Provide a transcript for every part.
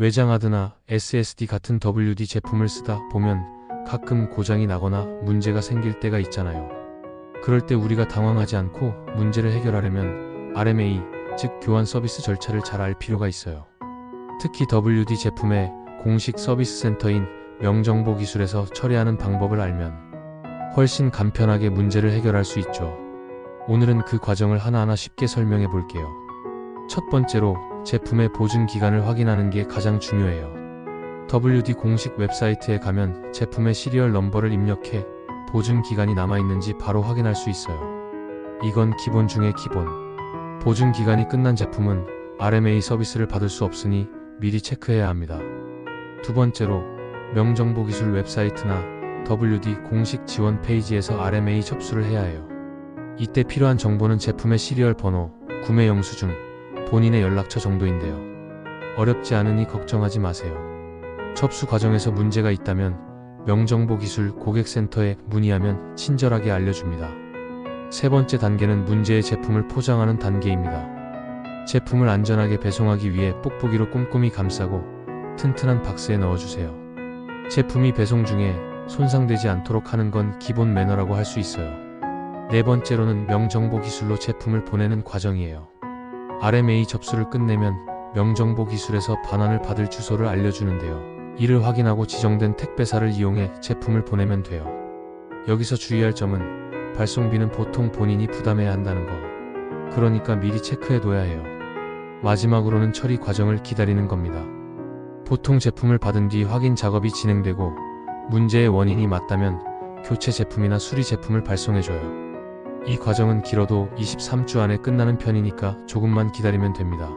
외장하드나 SSD 같은 WD 제품을 쓰다 보면 가끔 고장이 나거나 문제가 생길 때가 있잖아요. 그럴 때 우리가 당황하지 않고 문제를 해결하려면 RMA, 즉 교환 서비스 절차를 잘 알 필요가 있어요. 특히 WD 제품의 공식 서비스 센터인 명정보 기술에서 처리하는 방법을 알면 훨씬 간편하게 문제를 해결할 수 있죠. 오늘은 그 과정을 하나하나 쉽게 설명해 볼게요. 첫 번째로 제품의 보증 기간을 확인하는 게 가장 중요해요. WD 공식 웹사이트에 가면 제품의 시리얼 넘버를 입력해 보증 기간이 남아있는지 바로 확인할 수 있어요. 이건 기본 중의 기본. 보증 기간이 끝난 제품은 RMA 서비스를 받을 수 없으니 미리 체크해야 합니다. 두 번째로 명정보기술 웹사이트나 WD 공식 지원 페이지에서 RMA 접수를 해야 해요. 이때 필요한 정보는 제품의 시리얼 번호, 구매 영수증, 본인의 연락처 정도인데요. 어렵지 않으니 걱정하지 마세요. 접수 과정에서 문제가 있다면 명정보기술 고객센터에 문의하면 친절하게 알려줍니다. 세 번째 단계는 문제의 제품을 포장하는 단계입니다. 제품을 안전하게 배송하기 위해 뽁뽁이로 꼼꼼히 감싸고 튼튼한 박스에 넣어주세요. 제품이 배송 중에 손상되지 않도록 하는 건 기본 매너라고 할 수 있어요. 네 번째로는 명정보 기술로 제품을 보내는 과정이에요. RMA 접수를 끝내면 명정보 기술에서 반환을 받을 주소를 알려주는데요. 이를 확인하고 지정된 택배사를 이용해 제품을 보내면 돼요. 여기서 주의할 점은 발송비는 보통 본인이 부담해야 한다는 거. 그러니까 미리 체크해둬야 해요. 마지막으로는 처리 과정을 기다리는 겁니다. 보통 제품을 받은 뒤 확인 작업이 진행되고 문제의 원인이 맞다면 교체 제품이나 수리 제품을 발송해줘요. 이 과정은 길어도 23주 안에 끝나는 편이니까 조금만 기다리면 됩니다.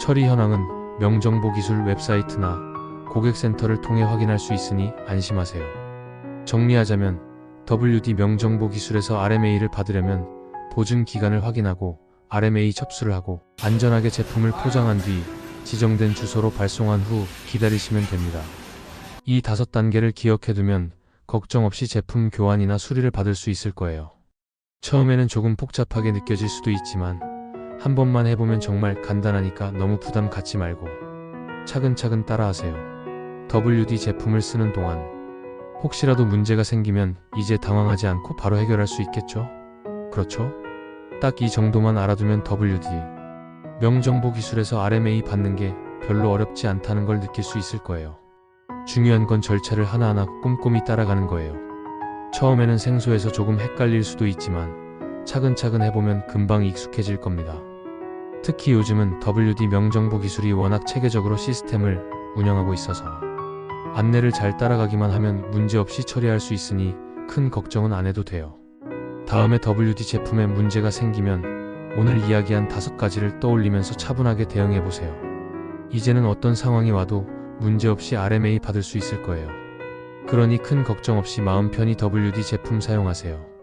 처리 현황은 명정보 기술 웹사이트나 고객센터를 통해 확인할 수 있으니 안심하세요. 정리하자면 WD 명정보 기술에서 RMA를 받으려면 보증 기간을 확인하고 RMA 접수를 하고 안전하게 제품을 포장한 뒤 지정된 주소로 발송한 후 기다리시면 됩니다. 이 다섯 단계를 기억해두면 걱정 없이 제품 교환이나 수리를 받을 수 있을 거예요. 처음에는 조금 복잡하게 느껴질 수도 있지만 한 번만 해보면 정말 간단하니까 너무 부담 갖지 말고 차근차근 따라하세요. WD 제품을 쓰는 동안 혹시라도 문제가 생기면 이제 당황하지 않고 바로 해결할 수 있겠죠? 그렇죠? 딱 이 정도만 알아두면 WD 명정보 기술에서 RMA 받는 게 별로 어렵지 않다는 걸 느낄 수 있을 거예요. 중요한 건 절차를 하나하나 꼼꼼히 따라가는 거예요. 처음에는 생소해서 조금 헷갈릴 수도 있지만 차근차근 해보면 금방 익숙해질 겁니다. 특히 요즘은 WD 명정보 기술이 워낙 체계적으로 시스템을 운영하고 있어서 안내를 잘 따라가기만 하면 문제없이 처리할 수 있으니 큰 걱정은 안 해도 돼요. 다음에 WD 제품에 문제가 생기면 오늘 이야기한 다섯 가지를 떠올리면서 차분하게 대응해 보세요. 이제는 어떤 상황이 와도 문제없이 RMA 받을 수 있을 거예요. 그러니 큰 걱정 없이 마음 편히 WD 제품 사용하세요.